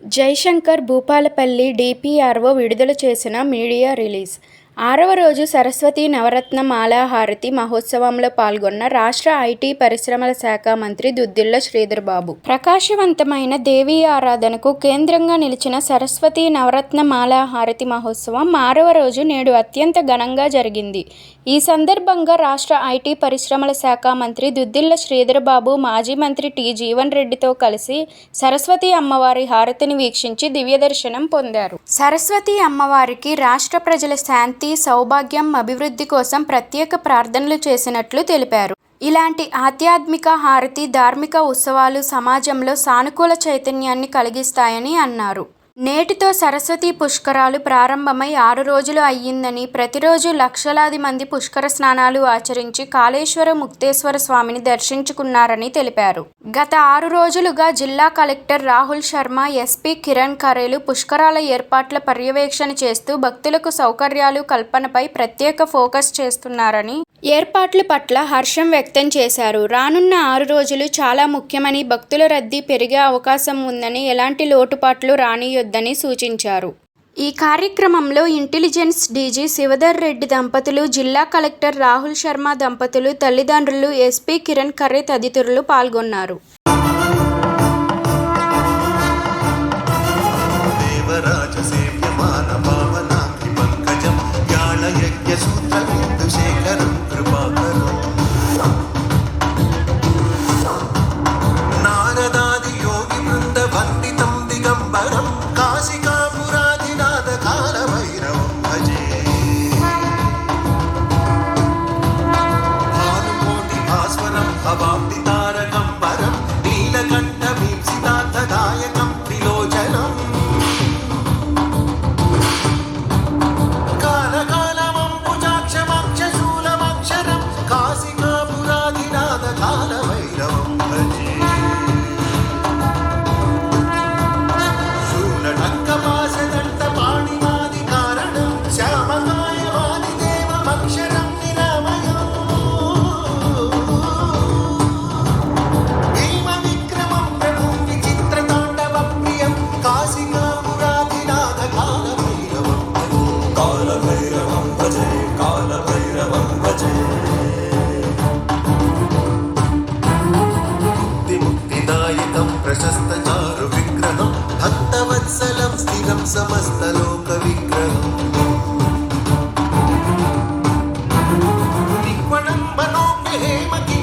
Jaishankar Bhupalpally DPRO విడుదల చేసిన media release. ఆరవ రోజు సరస్వతి నవరత్న మాలాహారతి మహోత్సవంలో పాల్గొన్న రాష్ట్ర ఐటీ పరిశ్రమల శాఖ మంత్రి దుద్దిళ్ళ శ్రీధర్బాబు. ప్రకాశవంతమైన దేవీ ఆరాధనకు కేంద్రంగా నిలిచిన సరస్వతి నవరత్న మాలాహారతి మహోత్సవం ఆరవ రోజు నేడు అత్యంత ఘనంగా జరిగింది. ఈ సందర్భంగా రాష్ట్ర ఐటీ పరిశ్రమల శాఖ మంత్రి దుద్దిళ్ళ శ్రీధర్బాబు మాజీ మంత్రి టి జీవన్ రెడ్డితో కలిసి సరస్వతి అమ్మవారి హారతిని వీక్షించి దివ్యదర్శనం పొందారు. సరస్వతి అమ్మవారికి రాష్ట్ర ప్రజల శాంతి సౌభాగ్యం అభివృద్ధి కోసం ప్రత్యేక ప్రార్థనలు చేసినట్లు తెలిపారు. ఇలాంటి ఆధ్యాత్మిక హారతి ధార్మిక ఉత్సవాలు సమాజంలో సానుకూల చైతన్యాన్ని కలిగిస్తాయని అన్నారు. నేటితో సరస్వతి పుష్కరాలు ప్రారంభమై ఆరు రోజులు అయ్యిందని ప్రతిరోజు లక్షలాది మంది పుష్కర స్నానాలు ఆచరించి కాళేశ్వర ముక్తేశ్వర స్వామిని దర్శించుకున్నారని తెలిపారు. గత ఆరు రోజులుగా జిల్లా కలెక్టర్ రాహుల్ శర్మ ఎస్పీ కిరణ్ ఖరేలు పుష్కరాల ఏర్పాట్ల పర్యవేక్షణ చేస్తూ భక్తులకు సౌకర్యాలు కల్పనపై ప్రత్యేక ఫోకస్ చేస్తున్నారని ఏర్పాట్ల పట్ల హర్షం వ్యక్తం చేశారు. రానున్న ఆరు రోజులు చాలా ముఖ్యమని భక్తుల రద్దీ పెరిగే అవకాశం ఉందని ఎలాంటి లోటుపాట్లు చేయొద్దని సూచించారు. ఈ కార్యక్రమంలో ఇంటెలిజెన్స్ డీజీ శివధర్ రెడ్డి దంపతులు జిల్లా కలెక్టర్ రాహుల్ శర్మ దంపతులు తల్లిదండ్రులు ఎస్పీ కిరణ్ ఖరే తదితరులు పాల్గొన్నారు. దేవరాజ కాలభైరవం భజే కాలభైరవం భజే ముక్తిముక్తిదాయకం ప్రశస్త చారు విగ్రహం భక్తవత్సలం స్థిరం సమస్తలోక విగ్రహం మనోహేమకి